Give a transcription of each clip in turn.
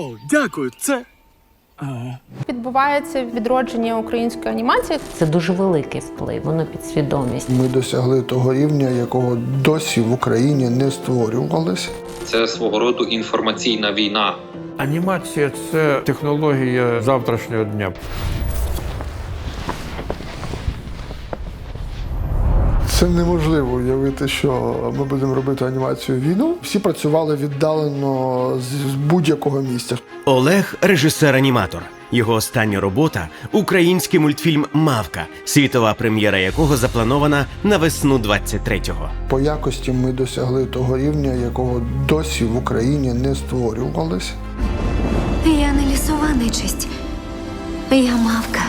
О, дякую. Це. Відбувається відродження української анімації. Це дуже великий вплив, воно підсвідомість. Ми досягли того рівня, якого досі в Україні не створювалося. Це свого роду інформаційна війна. Анімація це технологія завтрашнього дня. Це неможливо уявити, що ми будемо робити анімацію війну. Всі працювали віддалено з будь-якого місця. Олег режисер-аніматор. Його остання робота український мультфільм Мавка, світова прем'єра якого запланована на весну 23-го. По якості ми досягли того рівня, якого досі в Україні не створювалося. Я не лісова нечисть. Я мавка,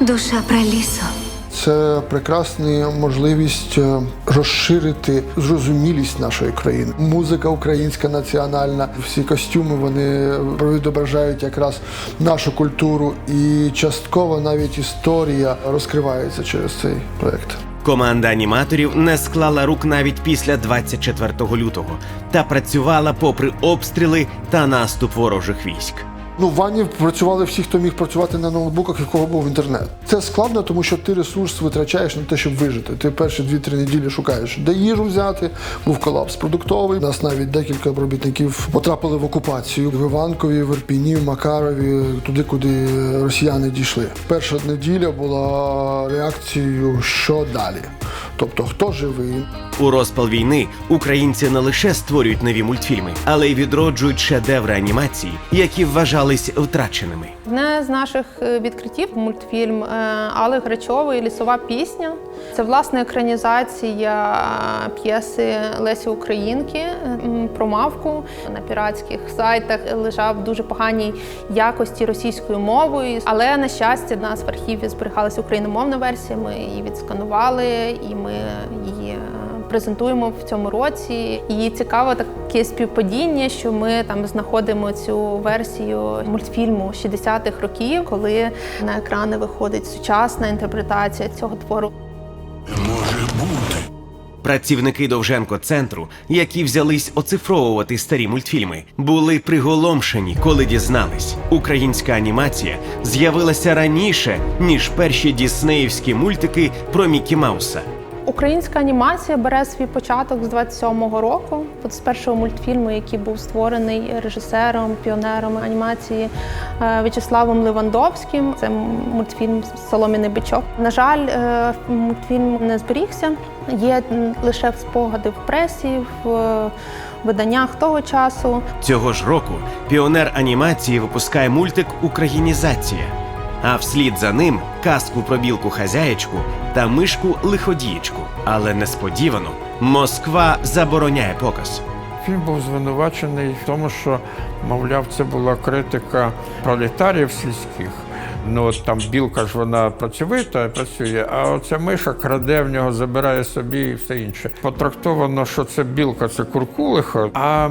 душа пралісу. Це прекрасна можливість е, розширити зрозумілість нашої країни. Музика українська національна, всі костюми вони відображають якраз нашу культуру, і частково навіть історія розкривається через цей проект. Команда аніматорів не склала рук навіть після 24 лютого та працювала попри обстріли та наступ ворожих військ. Ну, в ванні працювали всі, хто міг працювати на ноутбуках, в кого був інтернет. Це складно, тому що ти ресурс витрачаєш на те, щоб вижити. Ти перші 2-3 неділі шукаєш, де їжу взяти. Був колапс продуктовий. Нас навіть декілька робітників потрапили в окупацію в Іванкові, в Ірпіні, в Макарові, туди, куди росіяни дійшли. Перша неділя була реакцією, що далі. Тобто, хто живий, У розпал війни українці не лише створюють нові мультфільми, але й відроджують шедеври анімації, які вважались втраченими. Одне з наших е, відкриттів мультфільм е, Алли Грачової Лісова пісня. Це власне екранізація п'єси Лесі Українки про мавку. На піратських сайтах лежав в дуже поганій якості російською мовою. Але на щастя, в нас в архіві зберігалася україномовна версія. Ми її відсканували і ми її. е, Презентуємо в цьому році, і цікаво таке співпадіння, що ми там знаходимо цю версію мультфільму 60-х років, коли на екрани виходить сучасна інтерпретація цього твору. Може бути Працівники Довженко центру, які взялись оцифровувати старі мультфільми, були приголомшені, коли дізнались, українська анімація з'явилася раніше ніж перші діснеївські мультики про Мікі Мауса. Українська анімація бере свій початок з 27-го року. От з першого мультфільму, який був створений режисером, піонером анімації е, В'ячеславом Левандовським. Це мультфільм Соломіний бичок. На жаль, е, мультфільм не зберігся. Є лише спогади в пресі, в е, виданнях того часу. Цього ж року піонер анімації випускає мультик Українізація. А вслід за ним казку про білку хазяєчку та мишку лиходієчку. Але несподівано Москва забороняє показ. Фільм був звинувачений в тому, що, мовляв, це була критика пролетарів сільських. Ну от там білка ж вона працьовита працює, а оця миша краде в нього, забирає собі і все інше. Потрактовано, що це білка це куркулиха, а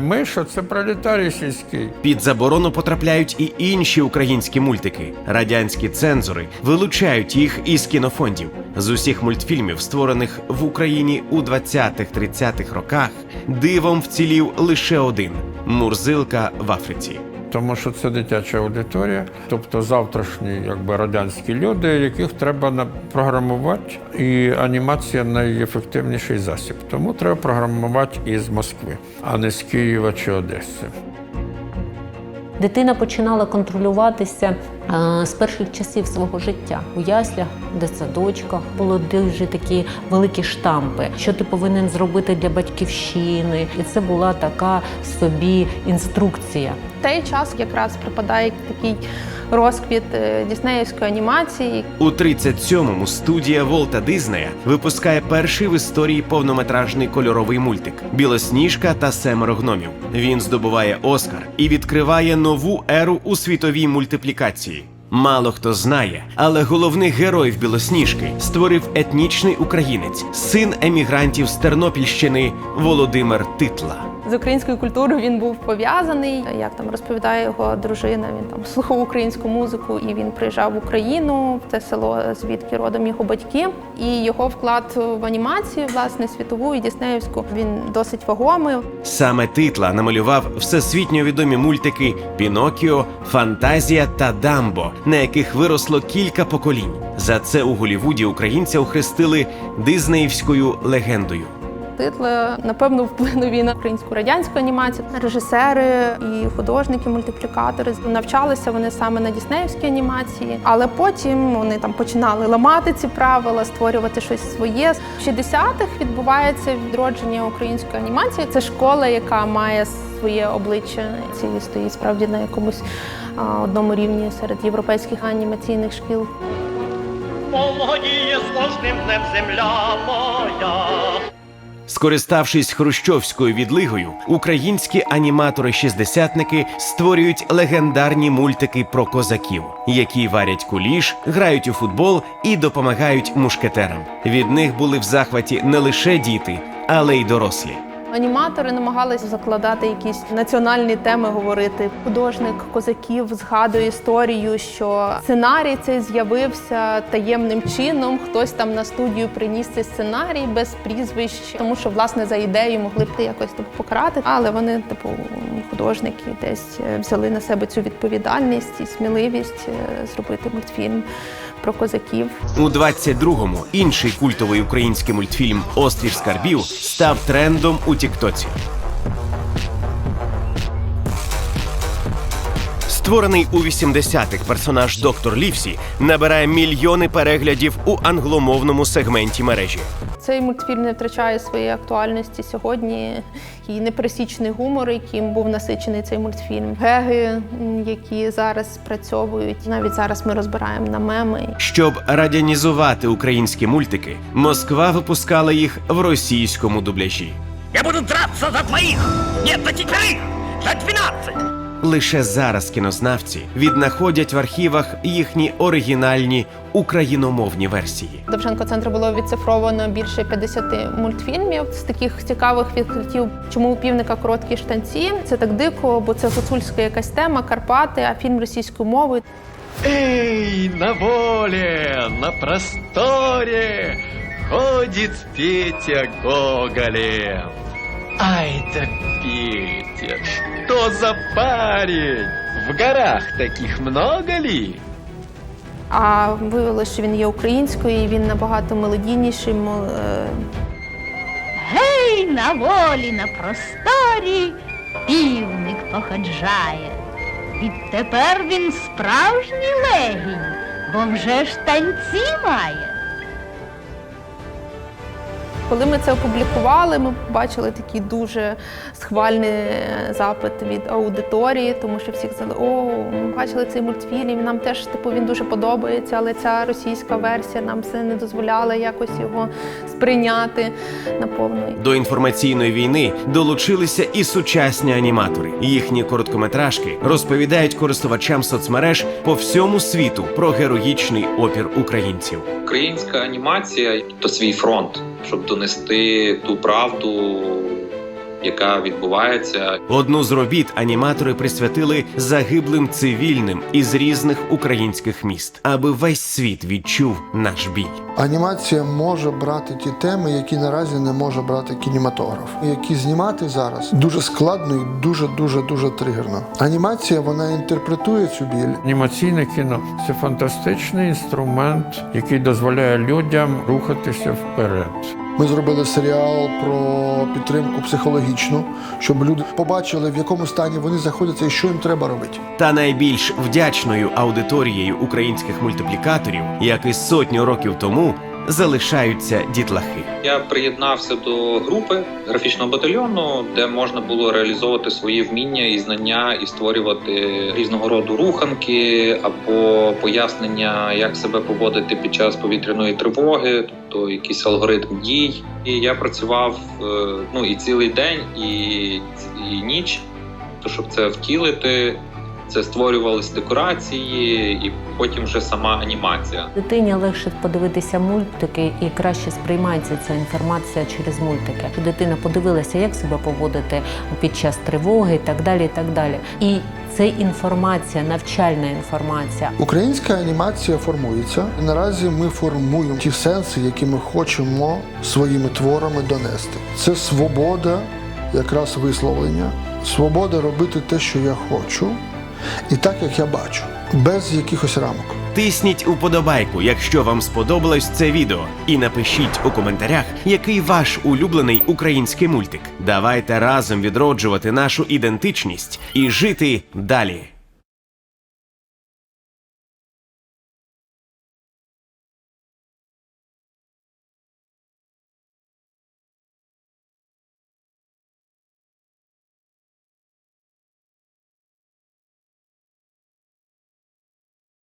миша це пролетарій сільський. Під заборону потрапляють і інші українські мультики. Радянські цензори вилучають їх із кінофондів. З усіх мультфільмів, створених в Україні у 20-30-х роках, дивом вцілів лише один Мурзилка в Африці. Тому що це дитяча аудиторія, тобто завтрашні якби радянські люди, яких треба програмувати, і анімація найефективніший засіб. Тому треба програмувати із Москви, а не з Києва чи Одеси. Дитина починала контролюватися е, з перших часів свого життя у яслях, дитсадочках. Було дуже такі великі штампи, що ти повинен зробити для батьківщини, і це була така собі інструкція. Той час якраз припадає такий розквіт е, діснеївської анімації, У 37-му студія Волта Дизнея випускає перший в історії повнометражний кольоровий мультик Білосніжка та семеро гномів. Він здобуває Оскар і відкриває нову еру у світовій мультиплікації. Мало хто знає, але головний герой Білосніжки створив етнічний українець, син емігрантів з Тернопільщини Володимир Титла. З українською культурою він був пов'язаний. Як там розповідає його дружина, він там слухав українську музику і він приїжджав в Україну, в те село, звідки родом його батьки. І його вклад в анімацію, власне, світову і діснеївську, він досить вагомий. Саме титла намалював всесвітньо відомі мультики Пінокіо, Фантазія та Дамбо, на яких виросло кілька поколінь. За це у Голівуді українця охрестили дизнеївською легендою. Титли напевно вплинули на українську радянську анімацію. Режисери і художники, мультиплікатори навчалися вони саме на діснеївській анімації, але потім вони там починали ламати ці правила, створювати щось своє. В 60-х відбувається відродження української анімації. Це школа, яка має своє обличчя. Ці стоїть справді на якомусь одному рівні серед європейських анімаційних шкіл. Молодіє сложним днем земля моя. Скориставшись хрущовською відлигою, українські аніматори-шістдесятники створюють легендарні мультики про козаків, які варять куліш, грають у футбол і допомагають мушкетерам. Від них були в захваті не лише діти, але й дорослі. Аніматори намагалися закладати якісь національні теми, говорити. Художник козаків згадує історію, що сценарій цей з'явився таємним чином. Хтось там на студію приніс цей сценарій без прізвищ, тому що власне за ідею могли б якось типу, покарати. Але вони, типу, художники, десь е, взяли на себе цю відповідальність і сміливість е, зробити мультфільм про козаків. У 22-му інший культовий український мультфільм Острів скарбів став трендом у Тіктоці. Створений у 80-х персонаж Доктор Лівсі набирає мільйони переглядів у англомовному сегменті мережі. Цей мультфільм не втрачає своєї актуальності сьогодні. І непересічний гумор, яким був насичений цей мультфільм. Геги, які зараз спрацьовують. Навіть зараз ми розбираємо на меми. Щоб радянізувати українські мультики, Москва випускала їх в російському дубляжі. Я буду драться за двоих! Нет, за четверых! За двенадцать! Лише зараз кінознавці віднаходять в архівах їхні оригінальні україномовні версії. Довженко центру було відцифровано більше 50 мультфільмів з таких цікавих відкриттів. Чому у півника короткі штанці? Це так дико, бо це гуцульська якась тема, Карпати, а фільм російською мовою. Эй, на воле, на просторе ходит Петя Гоголем. Ай да Петя, что за парень? В горах таких много ли? А виявилося, що він є українською, і він набагато мелодійніший. мо- е, Гей, на волі, на просторі півник походжає. Відтепер він справжній легінь, бо вже ж танці має. Коли ми це опублікували, ми побачили такий дуже схвальний е, запит від аудиторії, тому що всі казали, о, ми бачили цей мультфільм, нам теж типу він дуже подобається, але ця російська версія нам це не дозволяла якось його сприйняти наповну. До інформаційної війни долучилися і сучасні аніматори. Їхні короткометражки розповідають користувачам соцмереж по всьому світу про героїчний опір українців. Українська анімація то свій фронт, щоб донести ту правду, яка відбувається. Одну з робіт аніматори присвятили загиблим цивільним із різних українських міст, аби весь світ відчув наш біль. Анімація може брати ті теми, які наразі не може брати кінематограф, які знімати зараз дуже складно і дуже дуже дуже тригерно. Анімація вона інтерпретує цю біль. Анімаційне кіно це фантастичний інструмент, який дозволяє людям рухатися вперед. Ми зробили серіал про підтримку психологічну, щоб люди побачили, в якому стані вони знаходяться і що їм треба робити. Та найбільш вдячною аудиторією українських мультиплікаторів, як і сотню років тому, залишаються дітлахи. Я приєднався до групи графічного батальйону, де можна було реалізовувати свої вміння і знання і створювати різного роду руханки або пояснення, як себе поводити під час повітряної тривоги, тобто якийсь алгоритм дій. І я працював е, ну і цілий день, і, і ніч, то щоб це втілити. Це створювались декорації, і потім вже сама анімація. Дитині легше подивитися мультики і краще сприймається ця інформація через мультики. Дитина подивилася, як себе поводити під час тривоги і так далі. І так далі. І це інформація, навчальна інформація. Українська анімація формується. Наразі ми формуємо ті сенси, які ми хочемо своїми творами донести. Це свобода, якраз висловлення, свобода робити те, що я хочу, і так, як я бачу, без якихось рамок. Тисніть уподобайку, якщо вам сподобалось це відео, і напишіть у коментарях, який ваш улюблений український мультик. Давайте разом відроджувати нашу ідентичність і жити далі.